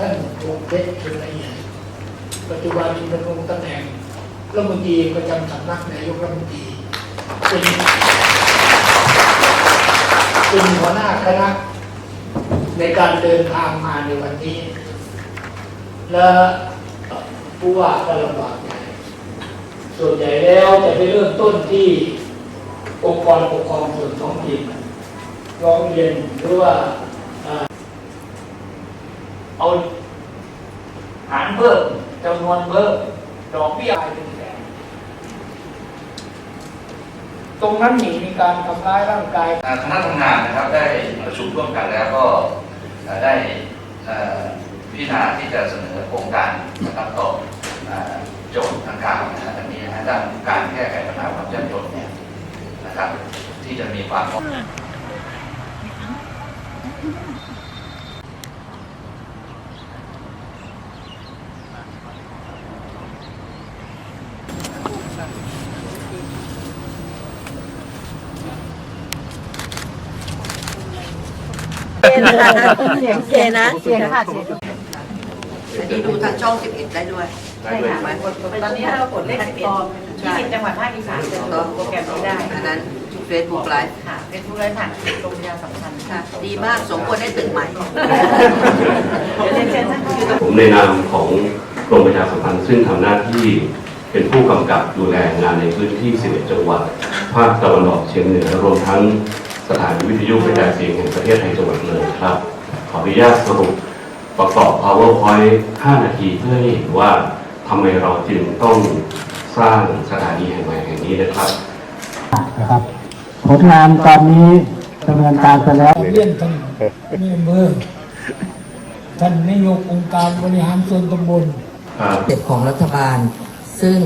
ท่านพงเพชรชุนละเอียดปัจจุบันดำรงตำแหน่งรัฐมนตรีประจำสำนักนายกรัฐมนตรีเป็นเป็นหัวหน้าคณะในการเดินทางมาในวันนี้ และผู้ว่าก็ลำบากใจส่วนใหญ่แล้วจะไปเริ่มต้นที่องค์กรปกครองส่วนท้องถิ่นร้องเรียนหรือว่า เอาหารเพิ่มจำนวนเพิ่มดอกเบี้ยเป็นแสนตรงนั้นนี่มีการทำร้ายร่างกายอ่าคณะทำงานนะครับได้ประชุมร่วมกันแล้วก็เอ่อได้เอ่อพิจารณาที่จะเสนอโครงการนะครับต่ออ่าโจทย์ทางการนะฮะอันนี้นะฮะด้านการแก้ไขปัญหาความยากจนเนี่ยนะครับ ที่จะมีความ เสียงเสียงนะเสียงค่ะเสียงอันนี้ดูทางช่อง 11 ได้ด้วยใช่ค่ะตอนนี้ถ้าเรากดเลขสิบเอ็ดยี่สิบจังหวัดภาคอีสานจะโปรแกรมนี้ได้อันนั้น Facebook Live ค่ะเป็นผู้ร้ายผ่านโรงพยาบาลสำคัญค่ะ ดีมากสมควรได้ตึกใหม่เดี๋ยวเรียนเชิญท่านค่ะผมในนามของกรมประชาสัมพันธ์ซึ่งทำหน้าที่เป็นผู้กำกับดูแลงานในพื้นที่ 11 จังหวัด ภาคตะวันออกเฉียงเหนือรวมทั้ง สถานีวิทยุกระจายเสียงแห่งประเทศไทยจังหวัดเลยครับ ขออนุญาตสรุปประกอบ PowerPoint 5 นาทีเพื่อให้เห็นว่าทำไมเราจึงต้องสร้างสถานีแห่งใหม่แห่งนี้นะครับนะครับผลงานตอนนี้ดำเนินการไปแล้วเรียนท่านแม่เมืองท่านนายกองค์การบริหารส่วนตำบลเด็ดของรัฐบาล ซึ่ง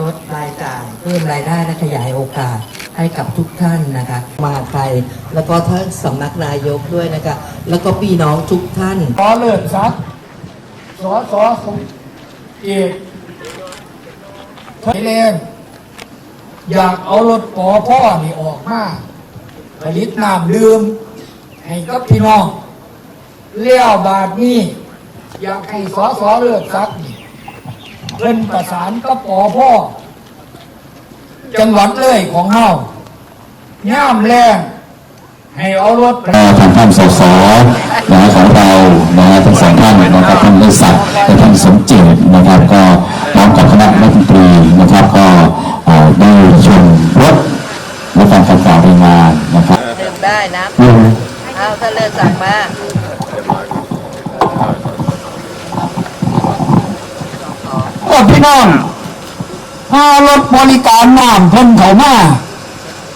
ลดรายจ่ายเพิ่มรายได้และขยายโอกาส ให้กับทุกท่านนะคะ มาไทยแล้วก็ท่านสำนักนายกด้วยนะคะ แล้วก็พี่น้องทุกท่านขอเลิศซักสอสอสมเอกไทยแลนด์อยากเอารถปอพ่อนี่ออกมาผลิตน้ำดื่มให้กับพี่น้องเลี้ยวบาทนี้อยากให้สอสอเลิศซักนี่เพิ่นประสานกับปอพ่อ จังหวัดเลยของเฮาย่ามแรงให้เอารถก็ทางท่านสสนะของเรานะฮะทั้งสองท่านนะครับท่านเลศักดิ์และท่านสมเจตนะครับก็พร้อมกับคณะรัฐมนตรีนะครับก็เอ่อได้ชมรถและฟังคำกล่าวรายงานนะครับดื่มได้นะอืมเอาทะเลสั่งมาก็พี่น้อง ถ้ารถบริการน้ำเพิ่นเขามา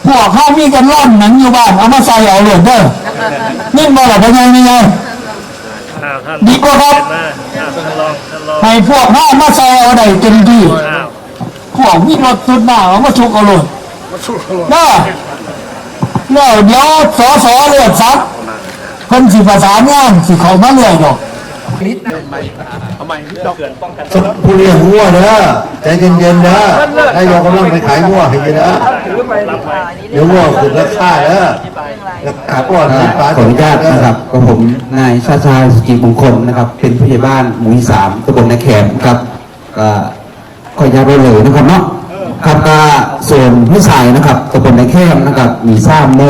พวกเขามีกันร่อนหนังอยู่บ้านเอามาใส่เอาเลยเด้อนี่บ่หลับยังไงนี่ไงดีกว่าครับให้พวกเขาเอามาใส่เอาได้เต็มที่พวกมีรถสุดหน้าเอามาชุกเอาเลยเด้อแล้วเดี๋ยวสอสอเลือดซักเพิ่นสิประสานงานสิเขามาเรื่อยดอก ผู้เลี้ยงงัวเด้อใจเย็นๆเด้อให้เรากำลังไปขายงัวให้กินนะเดี๋ยวงัวขึ้นราคาเด้อขาก้อนสิบบาทขออนุญาตนะครับก็ผมนายชาชายสุจิมงคลนะครับ เป็นผู้ใหญ่บ้านหมู่ที่สามตำบลนาแขมครับก็ขออนุญาตไปเลยนะครับเนาะครับก็ส่วนผู้ชายนะครับตำบลนาแขมนะครับ มีทราบโม